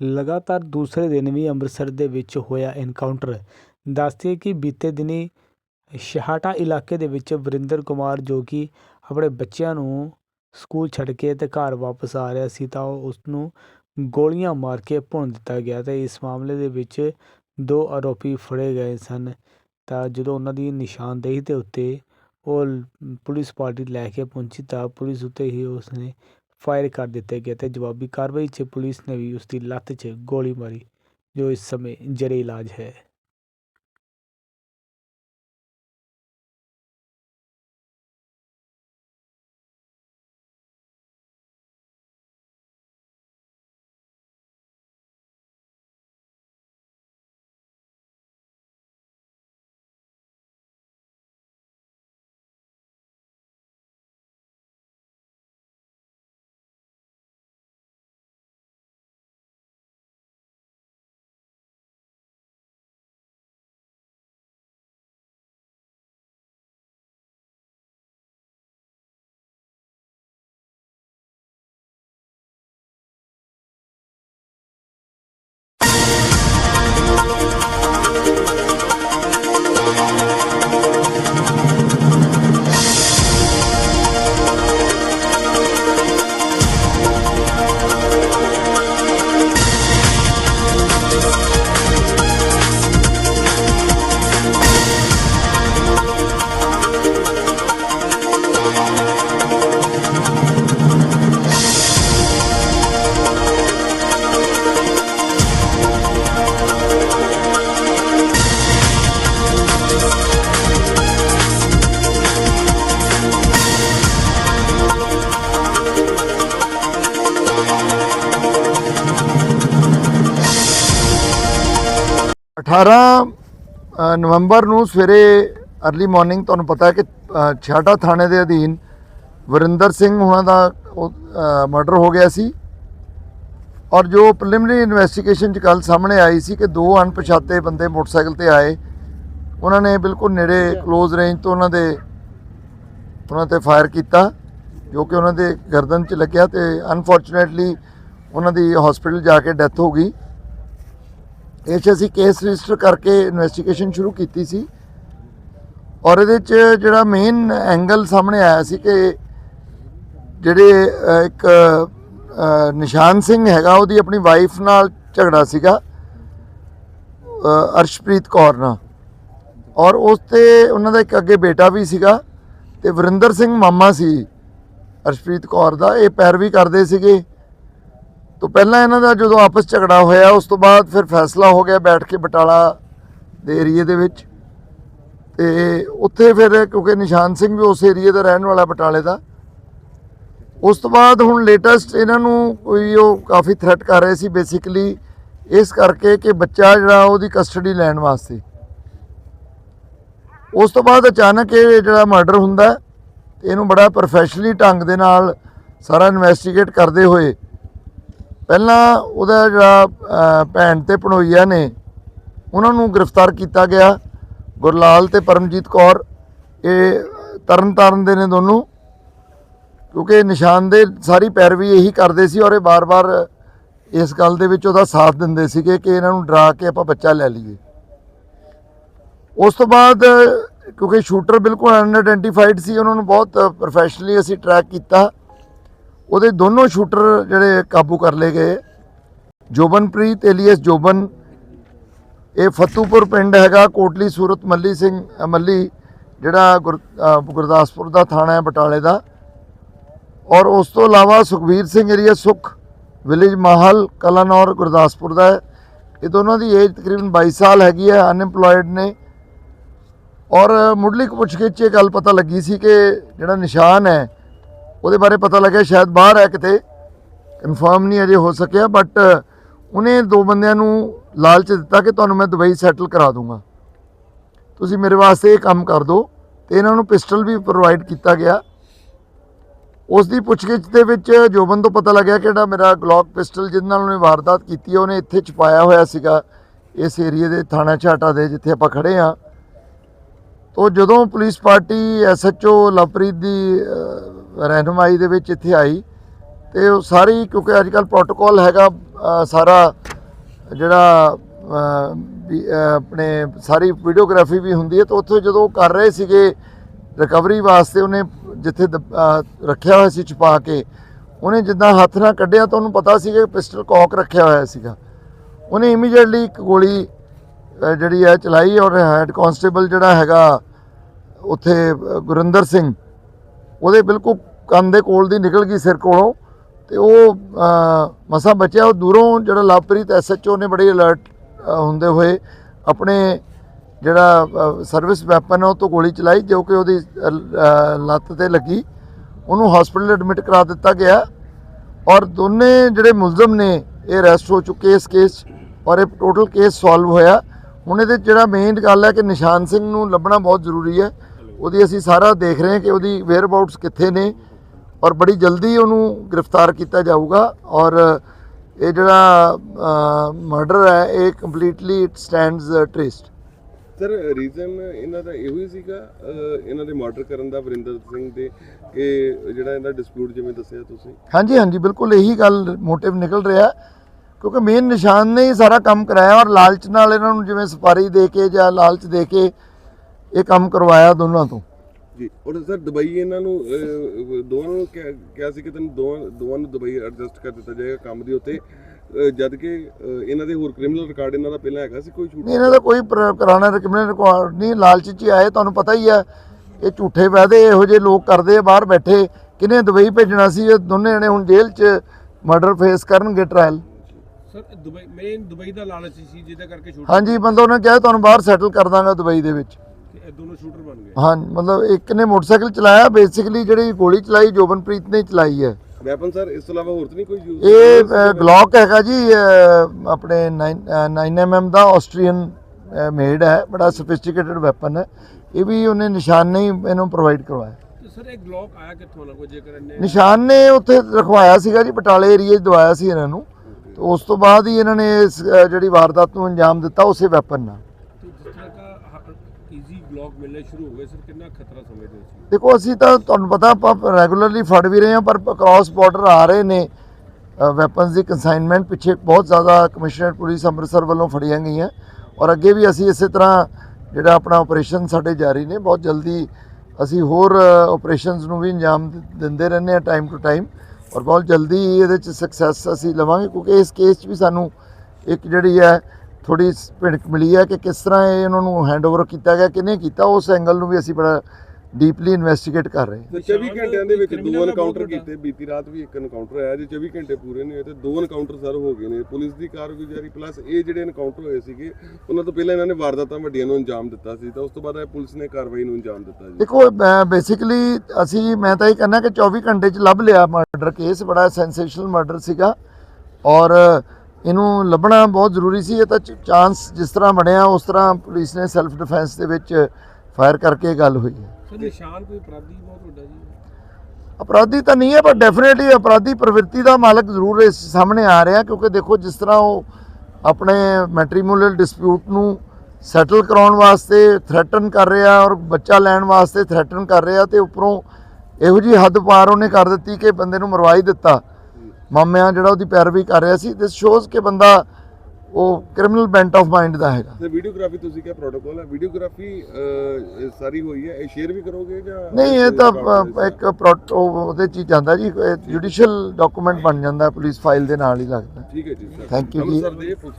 ਲਗਾਤਾਰ ਦੂਸਰੇ ਦਿਨ ਵੀ ਅੰਮ੍ਰਿਤਸਰ ਦੇ ਵਿੱਚ ਹੋਇਆ ਐਨਕਾਊਂਟਰ ਦੱਸਦੇ ਕਿ ਬੀਤੇ ਦਿਨੀ ਸ਼ਹਾਟਾ ਇਲਾਕੇ ਦੇ ਵਿੱਚ ਵਰਿੰਦਰ ਕੁਮਾਰ ਜੋ ਕਿ ਆਪਣੇ ਬੱਚਿਆਂ ਨੂੰ ਸਕੂਲ ਛੱਡ ਕੇ ਤੇ ਘਰ ਵਾਪਸ ਆ ਰਿਹਾ ਸੀ ਤਾਂ ਉਸ ਨੂੰ ਗੋਲੀਆਂ ਮਾਰ ਕੇ ਭੁੰਨ ਦਿੱਤਾ ਗਿਆ ਤੇ ਇਸ ਮਾਮਲੇ ਦੇ ਵਿੱਚ ਦੋ ਆਰੋਪੀ ਫੜੇ ਗਏ ਸਨ। ਤਾਂ ਜਦੋਂ ਉਹਨਾਂ ਦੀ ਨਿਸ਼ਾਨਦੇਹੀ ਦੇ ਉੱਤੇ ਉਹ ਪੁਲਿਸ ਪਾਰਟੀ ਲੈ ਕੇ ਪਹੁੰਚੀ ਤਾਂ ਪੁਲਿਸ ਉੱਤੇ ਹੀ ਉਸਨੇ ਫਾਇਰ ਕਰ ਦਿੱਤੇ ਗਏ ਅਤੇ ਜਵਾਬੀ ਕਾਰਵਾਈ 'ਚ ਪੁਲਿਸ ਨੇ ਵੀ ਉਸ ਦੀ ਲੱਤ 'ਚ ਗੋਲੀ ਮਾਰੀ, ਜੋ ਇਸ ਸਮੇਂ ਜਰੇ ਇਲਾਜ ਹੈ। 18 ਨਵੰਬਰ ਨੂੰ ਸਵੇਰੇ ਅਰਲੀ ਮਾਰਨਿੰਗ ਤੁਹਾਨੂੰ ਪਤਾ ਹੈ ਕਿ ਛਾਟਾ ਥਾਣੇ ਦੇ ਅਧੀਨ ਵਰਿੰਦਰ ਸਿੰਘ ਉਹਨਾਂ ਦਾ ਮਰਡਰ ਹੋ ਗਿਆ ਸੀ। ਔਰ ਜੋ ਪ੍ਰੀਲਿਮਿਨਰੀ ਇਨਵੈਸਟੀਗੇਸ਼ਨ ਚ ਕੱਲ ਸਾਹਮਣੇ ਆਈ ਸੀ ਕਿ ਦੋ ਅਣਪਛਾਤੇ ਬੰਦੇ ਮੋਟਰਸਾਈਕਲ ਤੇ ਆਏ ਉਹਨਾਂ ਨੇ ਬਿਲਕੁਲ ਨੇੜੇ ক্লোਜ਼ ਰੇਂਜ ਤੋਂ ਉਹਨਾਂ ਦੇ ਉਹਨਾਂ ਤੇ ਫਾਇਰ ਕੀਤਾ ਜੋ ਕਿ ਉਹਨਾਂ ਦੇ ਗਰਦਨ 'ਚ ਲੱਗਿਆ ਤੇ ਅਨਫੋਰਚੂਨੇਟਲੀ ਉਹਨਾਂ ਦੀ ਹਸਪੀਟਲ ਜਾ ਕੇ ਡੈਥ ਹੋ ਗਈ। ਇਹ 'ਚ ਅਸੀਂ ਕੇਸ ਰਜਿਸਟਰ ਕਰਕੇ ਇਨਵੈਸਟੀਗੇਸ਼ਨ ਸ਼ੁਰੂ ਕੀਤੀ ਸੀ। ਔਰ ਇਹਦੇ 'ਚ ਜਿਹੜਾ ਮੇਨ ਐਂਗਲ ਸਾਹਮਣੇ ਆਇਆ ਸੀ ਕਿ ਜਿਹੜੇ ਇੱਕ ਨਿਸ਼ਾਨ ਸਿੰਘ ਹੈਗਾ, ਉਹਦੀ ਆਪਣੀ ਵਾਈਫ ਨਾਲ ਝਗੜਾ ਸੀਗਾ ਅਰਸ਼ਪ੍ਰੀਤ ਕੌਰ ਨਾਲ। ਔਰ ਉਸ ਤੇ ਉਹਨਾਂ ਦਾ ਇੱਕ ਅੱਗੇ ਬੇਟਾ ਵੀ ਸੀਗਾ ਤੇ ਵਰਿੰਦਰ ਸਿੰਘ ਮਾਮਾ ਸੀ ਅਰਸ਼ਪ੍ਰੀਤ ਕੌਰ ਦਾ। ਇਹ ਪੈਰਵੀ ਕਰਦੇ ਸੀਗੇ। ਤੋਂ ਪਹਿਲਾਂ ਇਹਨਾਂ ਦਾ ਜਦੋਂ ਆਪਸ ਝਗੜਾ ਹੋਇਆ ਉਸ ਤੋਂ ਬਾਅਦ ਫਿਰ ਫੈਸਲਾ ਹੋ ਗਿਆ ਬੈਠ ਕੇ ਬਟਾਲਾ ਦੇ ਏਰੀਏ ਦੇ ਵਿੱਚ। ਤੇ ਉੱਥੇ ਫਿਰ ਕਿਉਂਕਿ ਨਿਸ਼ਾਨ ਸਿੰਘ ਵੀ ਉਸ ਏਰੀਏ ਦਾ ਰਹਿਣ ਵਾਲਾ ਬਟਾਲੇ ਦਾ। ਉਸ ਤੋਂ ਬਾਅਦ ਹੁਣ ਲੇਟੈਸਟ ਇਹਨਾਂ ਨੂੰ ਕੋਈ ਉਹ ਕਾਫੀ ਥ੍ਰੈਟ ਕਰ ਰਹੇ ਸੀ ਬੇਸਿਕਲੀ ਇਸ ਕਰਕੇ ਕਿ ਬੱਚਾ ਜਿਹੜਾ ਉਹਦੀ ਕਸਟਡੀ ਲੈਣ ਵਾਸਤੇ। ਉਸ ਤੋਂ ਬਾਅਦ ਅਚਾਨਕ ਇਹ ਜਿਹੜਾ ਮਰਡਰ ਹੁੰਦਾ ਹੈ, ਇਹਨੂੰ ਬੜਾ ਪ੍ਰੋਫੈਸ਼ਨਲੀ ਢੰਗ ਦੇ ਨਾਲ ਸਾਰਾ ਇਨਵੈਸਟੀਗੇਟ ਕਰਦੇ ਹੋਏ ਪਹਿਲਾਂ ਉਹਦਾ ਜਿਹੜਾ ਭੈਣ ਤੇ ਭਣੋਈਆ ਨੇ, ਉਹਨਾਂ ਨੂੰ ਗ੍ਰਿਫਤਾਰ ਕੀਤਾ ਗਿਆ। ਗੁਰਲਾਲ ਤੇ ਪਰਮਜੀਤ ਕੌਰ, ਇਹ ਤਰਨਤਾਰਨ ਦੇ ਨੇ ਦੋਨੋਂ। ਕਿਉਂਕਿ ਨਿਸ਼ਾਨ ਦੇ ਸਾਰੀ ਪੈਰਵੀ ਇਹੀ ਕਰਦੇ ਸੀ ਔਰ ਇਹ ਬਾਰ-ਬਾਰ ਇਸ ਗੱਲ ਦੇ ਵਿੱਚ ਉਹਦਾ ਸਾਥ ਦਿੰਦੇ ਸੀਗੇ ਕਿ ਇਹਨਾਂ ਨੂੰ ਡਰਾ ਕੇ ਆਪਾਂ ਬੱਚਾ ਲੈ ਲਈਏ। ਉਸ ਤੋਂ ਬਾਅਦ, ਕਿਉਂਕਿ ਸ਼ੂਟਰ ਬਿਲਕੁਲ ਅਨਆਇਡੈਂਟੀਫਾਈਡ ਸੀ, ਉਹਨਾਂ ਨੂੰ ਬਹੁਤ ਪ੍ਰੋਫੈਸ਼ਨਲੀ ਅਸੀਂ ਟਰੈਕ ਕੀਤਾ। ਉਹਦੇ ਦੋਨੋਂ ਸ਼ੂਟਰ ਜਿਹੜੇ ਕਾਬੂ ਕਰ ਲਏ ਗਏ। ਜੋਬਨਪ੍ਰੀਤ ਏਲੀਅਸ ਜੋਬਨ, ਇਹ ਫਤੂਪੁਰ ਪਿੰਡ ਹੈਗਾ, ਕੋਟਲੀ, ਸੂਰਤ, ਮੱਲੀ ਸਿੰਘ ਮੱਲੀ, ਜਿਹੜਾ ਗੁਰ- ਗੁਰਦਾਸਪੁਰ ਦਾ ਥਾਣਾ ਹੈ, ਬਟਾਲੇ ਦਾ। ਔਰ ਉਸ ਤੋਂ ਇਲਾਵਾ ਸੁਖਵੀਰ ਸਿੰਘ ਏਰੀਆ ਸੁਖ, ਵਿਲੇਜ ਮਾਹਲ, ਕਲਾਨੌਰ, ਗੁਰਦਾਸਪੁਰ ਦਾ ਹੈ। ਇਹ ਦੋਨਾਂ ਦੀ ਏਜ ਤਕਰੀਬਨ 22 ਸਾਲ ਹੈਗੀ ਹੈ ਅਨਐਮਪਲੋਇਡ ਨੇ। ਔਰ ਮੁੱਢਲੀ ਪੁੱਛਗਿੱਛ ਇਹ ਗੱਲ ਪਤਾ ਲੱਗੀ ਸੀ ਕਿ ਜਿਹੜਾ ਨਿਸ਼ਾਨ ਹੈ ਉਹਦੇ ਬਾਰੇ ਪਤਾ ਲੱਗਿਆ ਸ਼ਾਇਦ ਬਾਹਰ ਹੈ ਕਿਤੇ। ਕਨਫਰਮ ਨਹੀਂ ਅਜੇ ਹੋ ਸਕਿਆ ਬਟ ਉਹਨੇ ਦੋ ਬੰਦਿਆਂ ਨੂੰ ਲਾਲਚ ਦਿੱਤਾ ਕਿ ਤੁਹਾਨੂੰ ਮੈਂ ਦੁਬਈ ਸੈਟਲ ਕਰਾ ਦੂੰਗਾ। ਤੁਸੀਂ ਮੇਰੇ ਵਾਸਤੇ ਇਹ ਕੰਮ ਕਰ ਦਿਓ ਤੇ ਇਹਨਾਂ ਨੂੰ ਪਿਸਟਲ ਵੀ ਪ੍ਰੋਵਾਈਡ ਕੀਤਾ ਗਿਆ। ਉਸ ਦੀ ਪੁੱਛਗਿੱਛ ਦੇ ਵਿੱਚ ਜੋਬਨ ਤੋਂ ਪਤਾ ਲੱਗਿਆ ਕਿ ਜਿਹੜਾ ਮੇਰਾ ਗਲੌਕ ਪਿਸਟਲ ਜਿਹਦੇ ਨਾਲ ਉਹਨੇ ਵਾਰਦਾਤ ਕੀਤੀ ਉਹਨੇ ਇੱਥੇ ਛੁਪਾਇਆ ਹੋਇਆ ਸੀਗਾ। ਇਸ ਏਰੀਏ ਦੇ ਥਾਣਾ ਛਾਟਾ ਦੇ ਜਿੱਥੇ ਆਪਾਂ ਖੜੇ ਆ ਤੋ ਜਦੋਂ ਪੁਲਿਸ ਪਾਰਟੀ ਐਸਐਚਓ ਲਵਪ੍ਰੀਤ ਦੀ ਰਹਿਨੁਮਾਈ ਦੇ ਵਿੱਚ ਇੱਥੇ ਆਈ ਤੇ ਉਹ ਸਾਰੀ ਕਿਉਂਕਿ ਅੱਜ ਕੱਲ ਪ੍ਰੋਟੋਕਾਲ ਹੈਗਾ ਸਾਰਾ ਜਿਹੜਾ ਵੀ, ਆਪਣੇ ਸਾਰੀ ਵੀਡੀਓਗ੍ਰਾਫੀ ਵੀ ਹੁੰਦੀ ਹੈ ਤਾਂ ਉੱਥੇ ਜਦੋਂ ਉਹ ਕਰ ਰਹੇ ਸੀਗੇ ਰਿਕਵਰੀ ਵਾਸਤੇ ਉਹਨੇ ਜਿੱਥੇ ਦਬ- ਰੱਖਿਆ ਹੋਇਆ ਸੀ ਛੁਪਾ ਕੇ ਉਹਨੇ ਜਿੱਦਾਂ ਹੱਥ ਨਾਲ ਕੱਢਿਆ ਤਾਂ ਉਹਨੂੰ ਪਤਾ ਸੀਗਾ ਕਿ ਪਿਸਟਲ ਕੌਕ ਰੱਖਿਆ ਹੋਇਆ ਸੀਗਾ। ਉਹਨੇ ਇਮੀਡੀਏਟਲੀ ਇੱਕ ਗੋਲੀ ਜਿਹੜੀ ਹੈ ਚਲਾਈ ਔਰ ਹੈਡ ਕਾਂਸਟੇਬਲ ਜਿਹੜਾ ਹੈਗਾ ਉੱਥੇ ਗੁਰਿੰਦਰ ਸਿੰਘ ਉਹਦੇ ਬਿਲਕੁਲ ਕੰਨ ਦੇ ਕੋਲ ਦੀ ਨਿਕਲ ਗਈ ਸਿਰ ਕੋਲੋਂ ਤੇ ਉਹ ਅਹ, ਮਸਾਂ ਬਚਿਆ। ਉਹ ਦੂਰੋਂ ਜਿਹੜਾ ਲਵਪ੍ਰੀਤ ਐਸਐਚਓ ਨੇ ਬੜੀ ਅਲਰਟ ਹੁੰਦੇ ਹੋਏ ਆਪਣੇ ਜਿਹੜਾ ਸਰਵਿਸ ਵੈਪਨ ਉਹ ਤੋਂ ਗੋਲੀ ਚਲਾਈ ਜੋ ਕਿ ਉਹਦੀ ਲੱਤ ਤੇ ਲੱਗੀ। ਉਹਨੂੰ ਹਸਪੀਟਲ ਐਡਮਿਟ ਕਰਾ ਦਿੱਤਾ ਗਿਆ। ਔਰ ਦੋਨੇ ਜਿਹੜੇ ਮੁਲਜ਼ਮ ਨੇ ਇਹ ਅਰੈਸਟ ਹੋ ਚੁੱਕੇ ਇਸ ਕੇਸ 'ਚ। ਔਰ ਇਹ ਟੋਟਲ ਕੇਸ ਸੋਲਵ ਹੋਇਆ। ਹੁਣ ਇਹਦੇ 'ਚ ਜਿਹੜਾ ਮੇਨ ਗੱਲ ਹੈ ਕਿ ਨਿਸ਼ਾਨ ਸਿੰਘ ਨੂੰ ਲੱਭਣਾ ਬਹੁਤ ਜ਼ਰੂਰੀ ਹੈ। ਉਹਦੀ ਅਸੀਂ ਸਾਰਾ ਦੇਖ ਰਹੇ ਹਾਂ ਕਿ ਉਹਦੀ ਵੇਅਰ ਅਬਾਊਟਸ ਕਿੱਥੇ ਨੇ। ਔਰ ਬੜੀ ਜਲਦੀ ਉਹਨੂੰ ਗ੍ਰਿਫਤਾਰ ਕੀਤਾ ਜਾਊਗਾ ਔਰ ਇਹ ਜਿਹੜਾ ਮਰਡਰ ਹੈ ਇਹ completely it stands traced sir reason ਇਹਨਾਂ ਦਾ ਇਹੋ ਹੀ ਸੀਗਾ ਇਹਨਾਂ ਦੇ ਮਰਡਰ ਕਰਨ ਦਾ ਵਰਿੰਦਰ ਸਿੰਘ ਦੇ ਕਿ ਜਿਹੜਾ ਇਹਦਾ ਡਿਸਪਿਊਟ ਜਿਵੇਂ ਦੱਸਿਆ ਤੁਸੀਂ? ਹਾਂਜੀ ਹਾਂਜੀ ਬਿਲਕੁਲ ਇਹੀ ਗੱਲ ਮੋਟਿਵ ਨਿਕਲ ਰਿਹਾ ਕਿਉਂਕਿ ਮੇਨ ਨਿਸ਼ਾਨ ਨੇ ਹੀ ਸਾਰਾ ਕੰਮ ਕਰਾਇਆ ਔਰ ਲਾਲਚ ਨਾਲ ਇਹਨਾਂ ਨੂੰ ਜਿਵੇਂ ਸਪਾਰੀ ਦੇ ਕੇ ਜਾਂ ਲਾਲਚ ਦੇ ਕੇ ਇਹ ਕੰਮ ਕਰਵਾਇਆ ਦੋਨਾਂ ਤੋਂ। ਜੀ ਔਰ ਸਰ ਦੁਬਈ ਇਹਨਾਂ ਨੂੰ ਅਹ, ਦੋਵਾਂ ਨੂੰ ਕਿਹਾ ਕਿਹਾ ਸੀ ਕਿ ਤੈਨੂੰ ਦੋਵਾਂ ਦੋਵਾਂ ਨੂੰ ਦੁਬਈ ਐਡਜਸਟ ਕਰ ਦਿੱਤਾ ਜਾਏਗਾ ਕੰਮ ਦੇ ਉੱਤੇ। ਅਹ, ਜਦ ਕਿ ਅਹ, ਇਹਨਾਂ ਦੇ ਹੋਰ ਕ੍ਰਿਮੀਨਲ ਰਿਕਾਰਡ ਇਹਨਾਂ ਦਾ ਪਹਿਲਾਂ ਹੈਗਾ ਸੀ ਕੋਈ ਛੂਟ ਨਹੀਂ ਇਹਨਾਂ ਦਾ ਕੋਈ ਕਰਾਉਣਾ ਰਿਕਮੈਂਡ ਰਿਕਾਰਡ ਨਹੀਂ ਲਾਲਚ 'ਚ ਹੀ ਆਏ ਤੁਹਾਨੂੰ ਪਤਾ ਹੀ ਹੈ ਇਹ ਝੂਠੇ ਵਾਅਦੇ ਇਹੋ ਜਿਹੇ ਲੋਕ ਕਰਦੇ ਆ ਬਾਹਰ ਬੈਠੇ ਕਿਨੇ ਦੁਬਈ ਭੇਜਣਾ ਸੀ ਇਹ ਦੋਨੇ ਜਣੇ ਹੁਣ ਜੇਲ੍ਹ 'ਚ ਮਰਡਰ ਫੇਸ ਕਰਨਗੇ ਟ੍ਰਾਇਲ ਸਰ ਦੁਬਈ ਮੇਨ ਦੁਬਈ ਦਾ ਲਾਲਚ ਸੀ ਜਿਹਦੇ ਕਰਕੇ ਸ਼ੂਟ ਹਾਂਜੀ ਬੰਦਾ ਉਹਨੇ ਕਿਹਾ ਤੁਹਾਨੂੰ ਬਾਹਰ ਸੈਟਲ ਕਰ ਦਾਂਗਾ ਦੁਬਈ ਦੇ ਵਿੱਚ। ਇਹ ਦੋਨੋਂ ਸ਼ੂਟਰ ਬਣ ਗਏ? ਹਾਂ ਮਤਲਬ ਇੱਕ ਨੇ ਮੋਟਰਸਾਈਕਲ ਚਲਾਇਆ ਬੇਸਿਕਲੀ ਜਿਹੜੀ ਗੋਲੀ ਚਲਾਈ ਜੋਬਨਪ੍ਰੀਤ ਨੇ ਚਲਾਈ ਹੈ। ਵੈਪਨ ਸਰ ਇਸ ਤੋਂ ਇਲਾਵਾ ਹੋਰ ਤਾਂ ਨਹੀਂ ਕੋਈ ਯੂਜ਼ ਇਹ ਗਲੌਕ ਹੈਗਾ ਜੀ ਆਪਣੇ 9 mm ਦਾ ਆਸਟਰੀਅਨ ਮੇਡ ਹੈ ਬੜਾ ਸੋਫਿਸਟੀਕੇਟਡ ਵੈਪਨ ਹੈ। ਇਹ ਵੀ ਉਹਨੇ ਨਿਸ਼ਾਨ ਨੇ ਹੀ ਇਹਨੂੰ ਪ੍ਰੋਵਾਈਡ ਕਰਵਾਇਆ। ਸਰ ਇਹ ਗਲੌਕ ਆਇਆ ਕਿੱਥੋਂ ਨਾ ਕੋਈ ਜੇਕਰ ਇਹਨੇ ਨਿਸ਼ਾਨ ਨੇ ਉੱਥੇ ਰਖਵਾਇਆ ਸੀਗਾ ਜੀ ਬਟਾਲੇ ਏਰੀਏ 'ਚ ਦਵਾਇਆ ਸੀ ਇਹਨਾਂ ਨੂੰ। ਉਸ ਤੋਂ ਬਾਅਦ ਹੀ ਇਹਨਾਂ ਨੇ ਇਸ, ਜਿਹੜੀ ਵਾਰਦਾਤ ਨੂੰ ਅੰਜਾਮ ਦਿੱਤਾ ਉਸੇ ਵੈਪਨ ਨਾਲ। ਈਜ਼ੀ ਗਲੌਕ ਮਿਲਣੇ ਸ਼ੁਰੂ ਹੋ ਗਏ। ਸਰ, ਕਿੰਨਾ ਖਤਰਾ ਸਮਝਦੇ ਹੋ ਦੇਖੋ, ਅਸੀਂ ਤਾਂ ਤੁਹਾਨੂੰ ਪਤਾ, ਆਪਾਂ ਰੈਗੂਲਰਲੀ ਫੜ ਵੀ ਰਹੇ ਹਾਂ, ਪਰ ਕ੍ਰਾਸ ਬਾਰਡਰ ਆ ਰਹੇ ਨੇ। ਵੈਪਨਸ ਦੀ ਕੰਸਾਈਨਮੈਂਟ ਪਿੱਛੇ ਬਹੁਤ ਜ਼ਿਆਦਾ ਕਮਿਸ਼ਨਰ ਪੁਲਿਸ ਅੰਮ੍ਰਿਤਸਰ ਵੱਲੋਂ ਫੜੀਆਂ ਗਈਆਂ। ਔਰ ਅੱਗੇ ਵੀ ਅਸੀਂ ਇਸੇ ਤਰ੍ਹਾਂ ਜਿਹੜਾ ਆਪਣਾ ਆਪਰੇਸ਼ਨ ਸਾਡੇ ਜਾਰੀ ਨੇ, ਬਹੁਤ ਜਲਦੀ ਅਸੀਂ ਹੋਰ ਆਪਰੇਸ਼ਨਸ ਨੂੰ ਵੀ ਅੰਜਾਮ ਦਿੰਦੇ ਰਹਿੰਦੇ ਹਾਂ ਟਾਈਮ ਟੂ ਟਾਈਮ ਔਰ ਬਹੁਤ ਜਲਦੀ ਇਹਦੇ ਚ ਸਕਸੈਸ ਅਸੀਂ ਲਵਾਂਗੇ, ਕਿਉਂਕਿ ਇਸ ਕੇਸ 'ਚ ਵੀ ਸਾਨੂੰ ਇੱਕ ਜਿਹੜੀ ਹੈ ਥੋੜੀ ਭਿਣਕ ਮਿਲੀ ਹੈ ਕਿ ਕਿਸ ਤਰ੍ਹਾਂ ਇਹ ਉਹਨਾਂ ਨੂੰ ਹੈਂਡਓਵਰ ਕੀਤਾ ਗਿਆ ਕਿਹਨੇ ਕੀਤਾ ਉਸ ਐਂਗਲ ਨੂੰ ਵੀ ਅਸੀਂ ਬੜਾ ਡੀਪਲੀ ਇਨਵੈਸਟੀਗੇਟ ਕਰ ਰਹੇ ਹਾਂ। ਤੇ 24 ਘੰਟਿਆਂ ਦੇ ਵਿੱਚ ਦੋ ਐਨਕਾਊਂਟਰ। ਕੀਤੇ ਬੀਤੀ ਰਾਤ ਵੀ ਇੱਕ ਐਨਕਾਊਂਟਰ ਆਇਆ ਜੇ 24 ਘੰਟੇ ਪੂਰੇ ਨਹੀਂ ਹੋਏ ਤੇ ਦੋ ਐਨਕਾਊਂਟਰ ਸਰ ਹੋ ਗਏ ਨੇ। ਪੁਲਿਸ ਦੀ ਕਾਰਗੁਜ਼ਾਰੀ ਪਲੱਸ ਇਹ ਜਿਹੜੇ ਐਨਕਾਊਂਟਰ ਹੋਏ ਸੀਗੇ ਉਹਨਾਂ ਤੋਂ ਪਹਿਲਾਂ ਇਹਨਾਂ ਨੇ ਵਾਰਦਾਤਾਂ ਵੱਡੀਆਂ ਨੂੰ ਅੰਜਾਮ ਦਿੱਤਾ ਸੀ ਤਾਂ ਉਸ ਤੋਂ ਬਾਅਦ ਇਹ ਪੁਲਿਸ ਨੇ ਕਾਰਵਾਈ ਨੂੰ ਅੰਜਾਮ ਦਿੱਤਾ ਜੀ। ਦੇਖੋ ਬੇਸਿਕਲੀ ਅਸੀਂ ਮੈਂ ਤਾਂ ਇਹ ਕਹਿੰਦਾ ਕਿ 24 ਘੰਟੇ ਚ ਲੱਭ ਲਿਆ ਮਰਡਰ ਕੇਸ ਬੜਾ ਸੈਂਸੇਸ਼ਨਲ ਮਰਡਰ ਸੀਗਾ। ਔਰ ਇਹਨੂੰ ਲੱਭਣਾ ਬਹੁਤ ਜ਼ਰੂਰੀ ਸੀ ਇਹ ਤਾਂ ਚਾਂਸ ਜਿਸ ਤਰ੍ਹਾਂ ਬਣਿਆ ਉਸ ਤਰ੍ਹਾਂ ਪੁਲਿਸ ਨੇ ਸੈਲਫ ਡਿਫੈਂਸ ਦੇ ਵਿੱਚ ਫਾਇਰ ਕਰਕੇ ਗੱਲ ਹੋਈ ਹੈ। ਸਰ ਨਿਸ਼ਾਨ ਕੋਈ ਅਪਰਾਧੀ ਬਹੁਤ ਵੱਡਾ ਜੀ। ਅਪਰਾਧੀ ਤਾਂ ਨਹੀਂ ਹੈ ਪਰ ਡੈਫੀਨਿਟਲੀ ਅਪਰਾਧੀ ਪ੍ਰਵਿਰਤੀ ਦਾ ਮਾਲਕ ਜ਼ਰੂਰ ਇਸ ਸਾਹਮਣੇ ਆ ਰਿਹਾ ਕਿਉਂਕਿ ਦੇਖੋ ਜਿਸ ਤਰ੍ਹਾਂ ਉਹ ਆਪਣੇ ਮੈਟ੍ਰੀਮੋਨੀਅਲ ਡਿਸਪਿਊਟ ਨੂੰ ਸੈਟਲ ਕਰਾਉਣ ਵਾਸਤੇ ਥ੍ਰੈਟਨ ਕਰ ਰਿਹਾ ਔਰ ਬੱਚਾ ਲੈਣ ਵਾਸਤੇ ਥ੍ਰੈਟਨ ਕਰ ਰਿਹਾ ਤੇ ਉੱਪਰੋਂ ਇਹੋ ਜੀ ਹੱਦ ਪਾਰ ਉਹਨੇ ਕਰ ਦਿੱਤੀ ਕਿ ਬੰਦੇ ਨੂੰ ਮਰਵਾ ਹੀ ਦਿੱਤਾ। ਮਾਮਿਆਂ ਜਿਹੜਾ ਉਹਦੀ ਪੈਰਵੀ ਕਰ ਰਿਹਾ ਸੀ ਦਿਸ ਸ਼ੋਜ਼ ਕਿ ਬੰਦਾ ਉਹ ਕ੍ਰਿਮੀਨਲ ਬੈਂਟ ਆਫ ਮਾਈਂਡ ਦਾ ਹੈਗਾ। ਤੇ ਵੀਡੀਓਗ੍ਰਾਫੀ ਤੁਸੀਂ ਕਿਹਾ ਪ੍ਰੋਟੋਕਾਲ ਹੈ। ਵੀਡੀਓਗ੍ਰਾਫੀ ਸਾਰੀ ਹੋਈ ਹੈ। ਇਹ ਸ਼ੇਅਰ ਵੀ ਕਰੋਗੇ ਜਾਂ ਨਹੀਂ ਇਹ ਤਾਂ ਇੱਕ ਉਹਦੇ ਚ ਜਾਂਦਾ ਜੀ। ਜੁਡੀਸ਼ੀਅਲ ਡਾਕੂਮੈਂਟ ਬਣ ਜਾਂਦਾ ਪੁਲਿਸ ਫਾਈਲ ਦੇ ਨਾਲ ਹੀ ਲੱਗਦਾ। ਠੀਕ ਹੈ ਜੀ ਸਰ। Thank you ਜੀ। ਸਰ ਦੇ ਪੁੱਛ